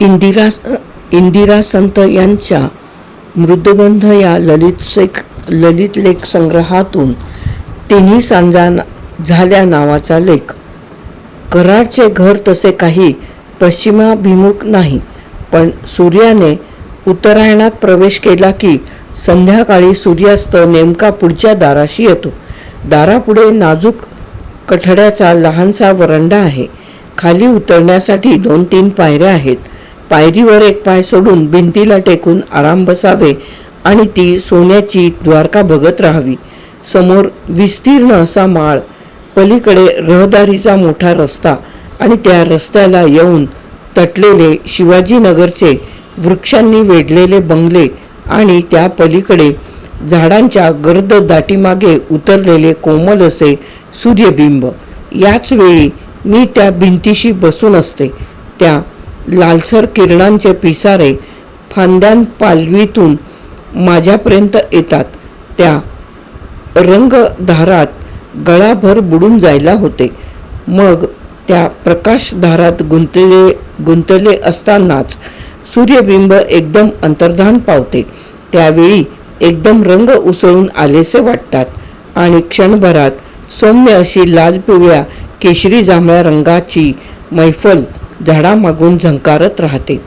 इंदिरा इंदिरा संत यांच्या मृदगंध या ललित शेख ललित लेख संग्रहातून तिन्ही सांजा ना- झाल्या नावाचा लेख. कराडचे घर तसे काही पश्चिमाभिमुख नाही पण सूर्याने उत्तरायणात प्रवेश केला की संध्याकाळी सूर्यास्त नेमका पुढच्या दाराशी येतो. दारापुढे नाजूक कठड्याचा लहानसा वरंडा आहे. खाली उतरण्यासाठी दोन तीन पायऱ्या आहेत. पायरीवर एक पाय सोडून भिंतीला टेकून आराम बसावे आणि ती सोन्याची द्वारका बघत राहावी. समोर विस्तीर्ण असा माळ पलीकडे रहदारीचा मोठा रस्ता आणि त्या रस्त्याला येऊन तटलेले शिवाजीनगरचे वृक्षांनी वेढलेले बंगले आणि त्या पलीकडे झाडांच्या गर्द दाटीमागे उतरलेले कोमल असे सूर्यबिंब. याच वेळी मी त्या भिंतीशी बसून असते. त्या लालसर किरणांचे पिसारे फांद्यां पालवीतून माझ्यापर्यंत येतात. त्या रंगधारात गळाभर बुडून जायला होते. मग त्या प्रकाशधारात गुंतले गुंतले असतानाच सूर्यबिंब एकदम अंतर्धान पावते. त्यावेळी एकदम रंग उसळून आलेसे वाटतात. आणि क्षणभरात सौम्य अशी लाल पिवळ्या केशरी जांभळ्या रंगाची मैफल झाडामागून झंकारत राहते.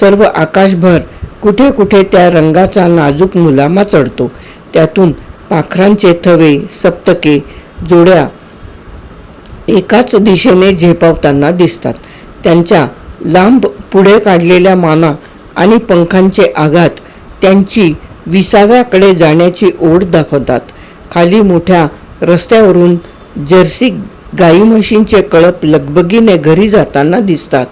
सर्व आकाशभर कुठे कुठे त्या रंगाचा नाजूक मुलामा चढतो. त्यातून पाखरांचे थवे सप्तके जोड्या एकाच दिशेने झेपावताना दिसतात. त्यांच्या लांब पुढे काढलेल्या माना आणि पंखांचे आघात त्यांची विसाव्याकडे जाण्याची ओढ दाखवतात. खाली मोठ्या रस्त्यावरून जर्सी गाई म्हशींचे कळप लगबगीने घरी जाताना दिसतात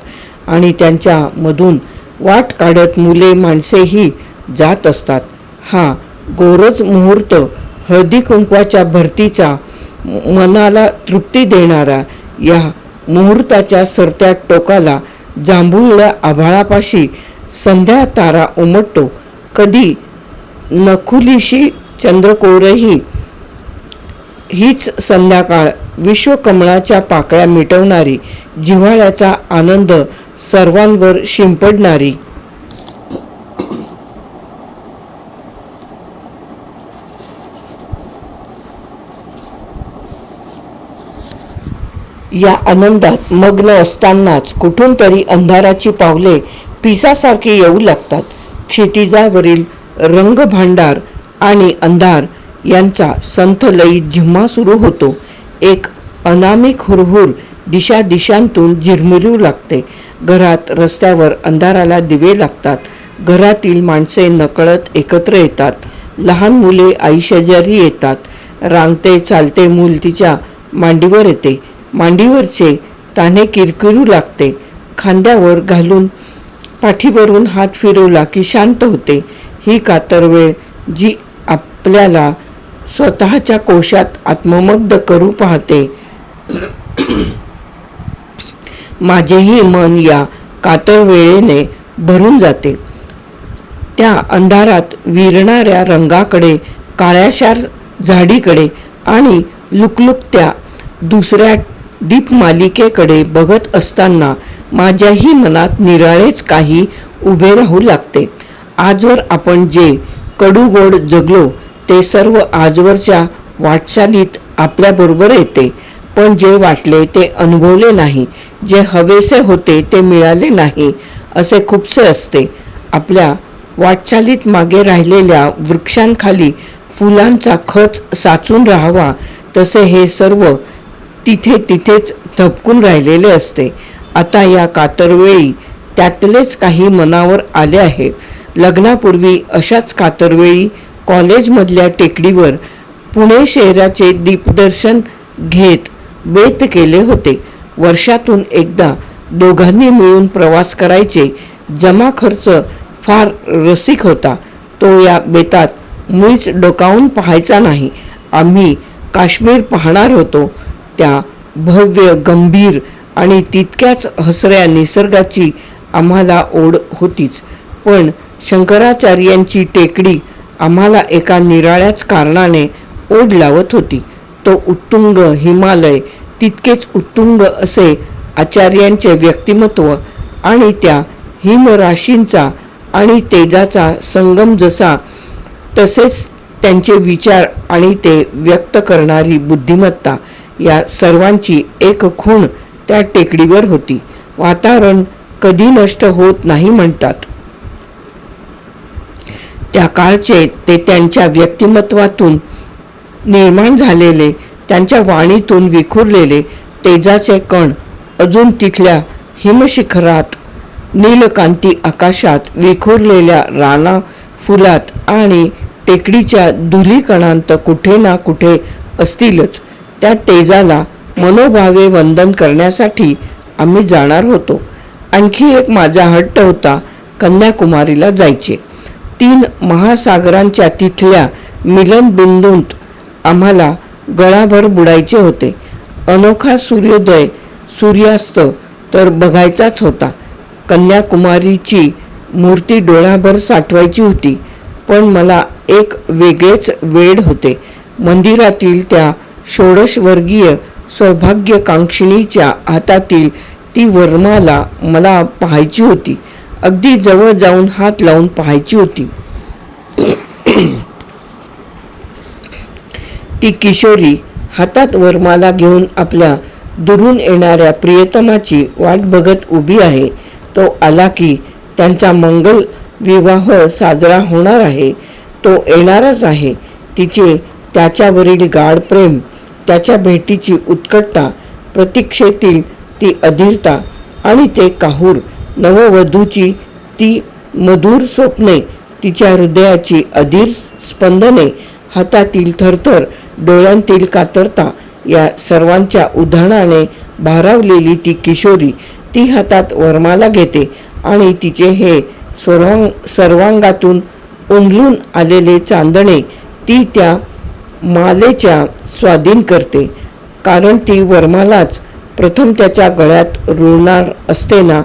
आणि त्यांच्यामधून वाट काढत मुले माणसेही जात असतात. हा गोरज मुहूर्त हळदी कुंकवाच्या भरतीचा मनाला तृप्ती देणारा या मुहूर्ताच्या सरत्या टोकाला जांभुळल्या आभाळापाशी संध्या तारा उमटतो. कधी नखुलीशी चंद्रकोरही हीच संध्याकाळ विश्वकमळाच्या पाकळ्या मिटवणारी जिव्हाळ्याचा आनंद सर्वांवर शिंपडणारी. या आनंदात मग्न असतानाच कुठून तरी अंधाराची पावले पिसासारखी येऊ लागतात. क्षितिजावरील रंगभांडार आणि अंधार यांचा संथ लयी झिम्मा सुरू होतो. एक अनामिक हुरहुर दिशा दिशांतून झिरमिरू लागते. घरात रस्त्यावर अंधाराला दिवे लागतात. घरातील माणसे नकळत एकत्र येतात. लहान मुले आई शेजारी येतात. रांगते चालते मूल तिच्या मांडीवर येते. मांडीवरचे ताने किरकिरू लागते. खांद्यावर घालून पाठीवरून हात फिरवला की शांत होते. ही कातरवेळ जी आपल्याला स्वतःच्या कोशात आत्ममग्ध करू पाहते. माझेही मन या कातळ वेळेने भरून जाते. त्या अंधारात विरणाऱ्या रंगाकडे काळ्याशार झाडीकडे आणि लुकलुकत्या दुसऱ्या दीपमालिकेकडे बघत असताना माझ्याही मनात निराळेच काही उभे राहू लागते. आजवर आपण जे कडूगोड जगलो ते सर्व आजवरच्या वाटचालीत आपल्याबरोबर येते. पण जे वाटले ते अनुभवले नाही. जे हवेसे होते ते मिळाले नाही असे खूपसे असते. आपल्या वाटचालीत मागे राहिलेल्या वृक्षांखाली फुलांचा खच साचून राहावा तसे हे सर्व तिथे तिथेच थपकून राहिलेले असते. आता या कातरवेळी त्यातलेच काही मनावर आले आहे. लग्नापूर्वी अशाच कातरवेळी कॉलेजमधल्या टेकडीवर पुणे शहराचे दीपदर्शन घेत बेत केले होते. वर्षातून एकदा दोघांनी मिळून प्रवास करायचे. जमा खर्च फार रसिक होता. तो या बेतात मुळीच डोकावून पाहायचा नाही. आम्ही काश्मीर पाहणार होतो. त्या भव्य गंभीर आणि तितक्याच हसऱ्या निसर्गाची आम्हाला ओढ होतीच. पण शंकराचार्यांची टेकडी आम्हाला एका निराळ्याच कारणाने ओढ लावत होती. तो उत्तुंग हिमालय तितकेच उत्तुंग असे आचार्यांचे व्यक्तिमत्व आणि त्या हिमराशींचा आणि तेजाचा संगम जसा तसेच त्यांचे विचार आणि ते व्यक्त करणारी बुद्धिमत्ता या सर्वांची एक खूण त्या टेकडीवर होती. वातावरण कधी नष्ट होत नाही म्हणतात. त्या काळचे ते त्यांच्या व्यक्तिमत्वातून निर्माण झालेले त्यांच्या वाणीतून विखुरलेले तेजाचे कण अजून तिथल्या हिमशिखरात नीलकांती आकाशात विखुरलेल्या राना फुलात आणि टेकडीच्या धुलीकणांत कुठे ना कुठे असतीलच त्या तेजाला मनोभावे वंदन करण्यासाठी आम्ही जाणार होतो. आणखी एक माझा हट्ट होता कन्याकुमारीला जायचे. तीन महासागरांच्या तिथल्या मिलनबिंदूंत आम्हाला गळाभर बुडायचे होते. अनोखा सूर्योदय सूर्यास्त तर बघायचाच होता. कन्याकुमारीची मूर्ती डोळ्याभर साठवायची होती पण मला एक वेगळेच वेड होते. मंदिरातील त्या षोडशवर्गीय सौभाग्यकांक्षिणीच्या हातातील ती वर्माला मला पाहायची होती. अगदी जवळ जाऊन हात लावून पाहायची होती. ती किशोरी हातात वरमाला घेऊन आपल्या दुरून येणाऱ्या प्रियतमाची वाट बघत उभी आहे. तो आला की त्यांचा मंगल विवाह साजरा होणार आहे. तो येणारच आहे. तिचे त्याच्यावरील गाढ प्रेम त्याच्या भेटीची उत्कटता प्रतीक्षेतील ती अधीरता आणि ते काहूर नववधूची ती मधुर स्वप्ने तिच्या हृदयाची अधीर स्पंदने हातातील थरथर डोळ्यांतील कातरता या सर्वांच्या उधाणाने भारावलेली ती किशोरी ती हातात वर्माला घेते आणि तिचे हे सर्वांग सर्वांगातून उमलून आलेले चांदणे ती त्या मालेच्या स्वाधीन करते. कारण ती वर्मालाच प्रथम त्याच्या गळ्यात रुळणार असते ना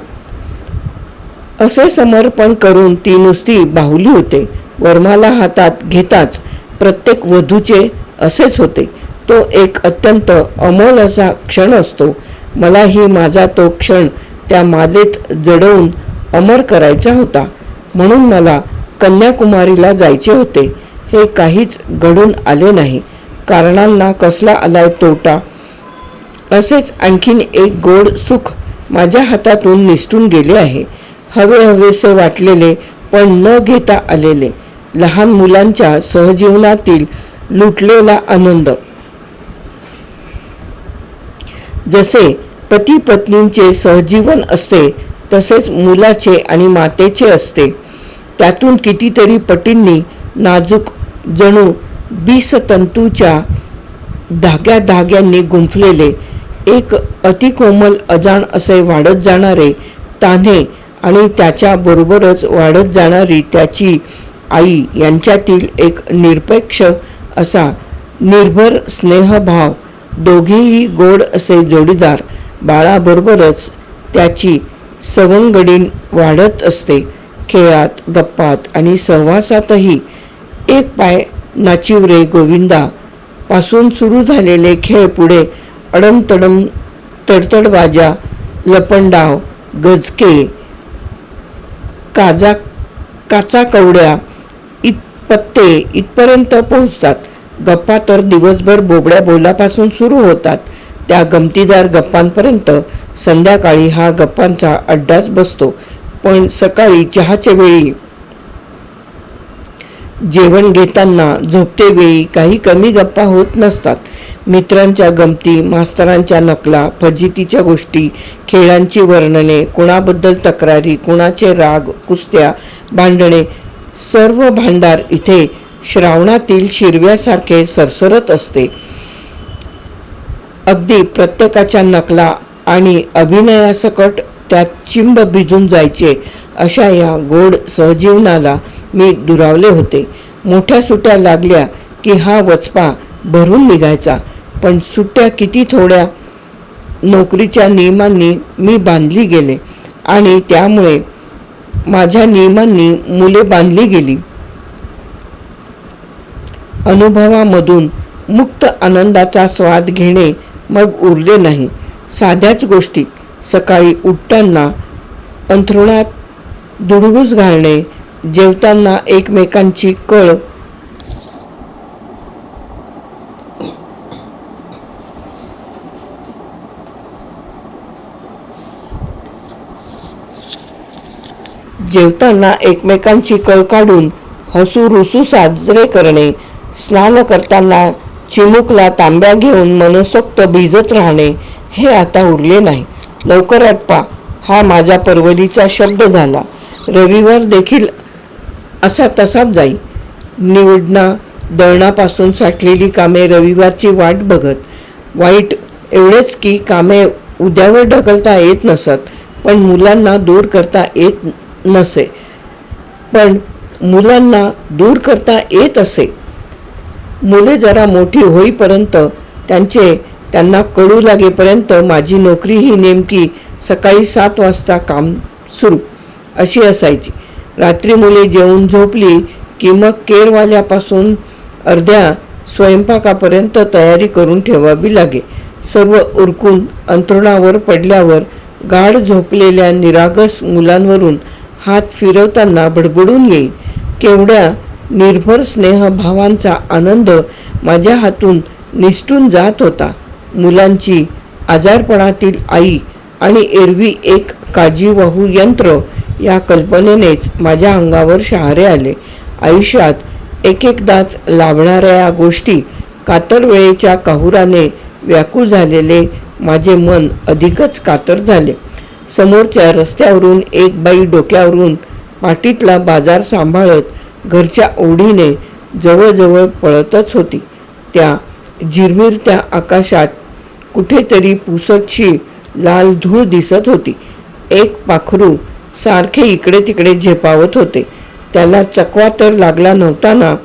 असे समर्पण करून ती नुसती बाहुली होते. वरमाला हातात घेताच प्रत्येक वधूचे असेच होते. तो एक अत्यंत अमोल असा क्षण असतो. मलाही माझा तो क्षण त्या मालेत जडवून अमर करायचा होता. म्हणून मला कन्याकुमारीला जायचे होते. हे काहीच घडून आले नाही. कारणांना कसला आलाय तोटा? असेच आणखीन एक गोड सुख माझ्या हातातून निसटून गेले आहे. हवे हवेसे वाटलेले पण न घेता आलेले. लहान मुलांच्या सहजीवनातील लुटलेला आनंद. जसे पती पत्नींचे सहजीवन असते तसेच मुलाचे आणि मातेचे असते. त्यातून कितीतरी पटींनी नाजूक जणू बीसतंतूच्या धाग्या धाग्यांनी गुंफलेले. एक अतिकोमल अजाण असे वाढत जाणारे तान्हे आणि त्याच्याबरोबरच वाढत जाणारी त्याची आई यांच्यातील एक निरपेक्ष असा निर्भर स्नेहभाव दोघेही गोड असे जोडीदार बाळाबरोबरच त्याची सवंगडीन वाढत असते. खेळात गप्पात आणि सहवासातही एक पाय नाचिवरे गोविंदा. पासून सुरू झालेले खेळ पुढे अडमतडम तडतडबाजा लपंडाव गजके काजा काचा कवड्या इत पत्ते इथपर्यंत पोहोचतात. गप्पा तर दिवसभर बोबड्या बोलापासून सुरू होतात. त्या गमतीदार गप्पांपर्यंत संध्याकाळी हा गप्पांचा अड्डाच बसतो. पण सकाळी चहाच्या वेळी जेवण घेताना झोपते वेळी काही कमी गप्पा होत नसतात. मित्रांच्या गमती मास्तरांच्या नकला फजितीच्या गोष्टी खेळांची वर्णने कुणाबद्दल तक्रारी कुणाचे राग कुस्त्या भांडणे सर्व भांडार इथे श्रावणातील शिरव्यासारखे सरसरत असते. अगदी प्रत्येकाच्या नकला आणि अभिनयासकट त्यात चिंब भिजून जायचे अशा या गोड सहजीवनाला मी दुरावले होते. मोठ्या सुट्या लागल्या की हा वचपा भरून निघायचा. पण सुट्ट्या किती थोड्या नोकरीच्या नियमांनी मी बांधली गेले आणि त्यामुळे माझ्या नियमांनी मुले बांधली गेली. अनुभवामधून मुक्त आनंदाचा स्वाद घेणे मग उरले नाही. साध्याच गोष्टी. सकाळी उठताना अंथरुणात दुडगूस घालणे जेवताना एकमेकांची कळ जेवताना एकमेकांची कळ काढून हसू रुसू साजरे करणे स्नान करताना चिमुकला तांब्या घेऊन मनसोक्त भिजत राहणे हे आता उरले नाही. लवकर आटपा हा माझ्या परवलीचा शब्द झाला. रविवार देखील असा तसाच जाई. निवडणा दळणापासून साठलेली कामे रविवारची वाट बघत. वाईट एवढेच की कामे उद्यावर ढकलता येत नसत पण मुलांना दूर करता येत नसे. पण मुलांना दूर करता येत असे. मुले जरा मोठी होईपर्यंत त्यांचे त्यांना कळू लागेपर्यंत माझी नोकरी ही नेमकी सकाळी सात वाजता काम सुरू अशी असायची. रात्री मुले जेवून झोपली की मग केरवाल्यापासून अर्ध्या स्वयंपाकापर्यंत तयारी करून ठेवावी लागे. सर्व उरकून अंथरुणावर पडल्यावर गाढ झोपलेल्या निरागस मुलांवरून हात फिरवताना बडबडून येईल केवढ्या निर्भर स्नेहभावांचा आनंद माझ्या हातून निसटून जात होता. मुलांची आजारपणातील आई आणि एरवी एक काळजीवाहू यंत्र या कल्पनेनेच माझ्या अंगावर शहारे आले. आयुष्यात एक एकदाच लाभणाऱ्या या गोष्टी कातर वेळेच्या काहुराने व्याकुळ झालेले माझे मन अधिकच कातर झाले. समोरच्या रस्त्यावरून एक बाई डोक्यावरून पाठीतला बाजार सांभाळत घरच्या ओढीने जवळजवळ पळतच होती. त्या झिरमिरत्या आकाशात कुठेतरी पुसटशी लाल धूळ दिसत होती. एक पाखरू सारखे इकडे तिकडे झेपावत होते. त्याला चकवा तर लागला नव्हता ना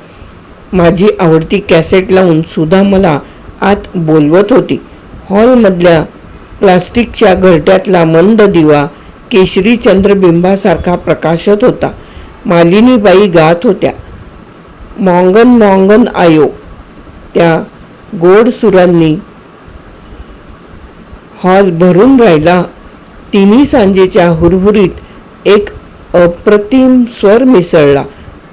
माझी आवडती कॅसेट लावून सुद्धा मला आत बोलवत होती. हॉलमधल्या प्लास्टिकच्या घरट्यातला मंद दिवा केशरी चंद्रबिंबासारखा प्रकाशत होता. मालिनीबाई गात होत्या. मॉंगन मॉंगन आयो. त्या गोड सुरांनी हॉल भरून राहिला. तिन्ही सांजेच्या हुरहुरीत एक अप्रतिम स्वर मिसळला.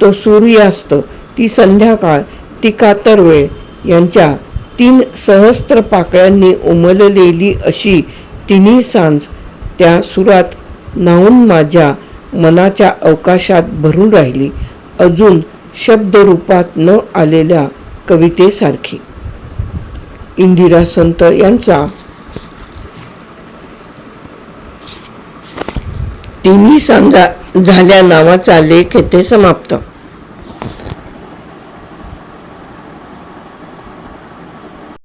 तो सूर्यास्त ती संध्याकाळ ती कातर वेळ यांच्या तीन सहस्त्र पाकळ्यांनी उमललेली अशी तिन्ही सांज त्या सुरात न्हाऊन माझ्या मनाच्या अवकाशात भरून राहिली. अजून शब्दरूपात न आलेल्या कवितेसारखी. इंदिरा संत यांचा तिन्ही सांजा झाल्या नावाचा लेख येथे समाप्त.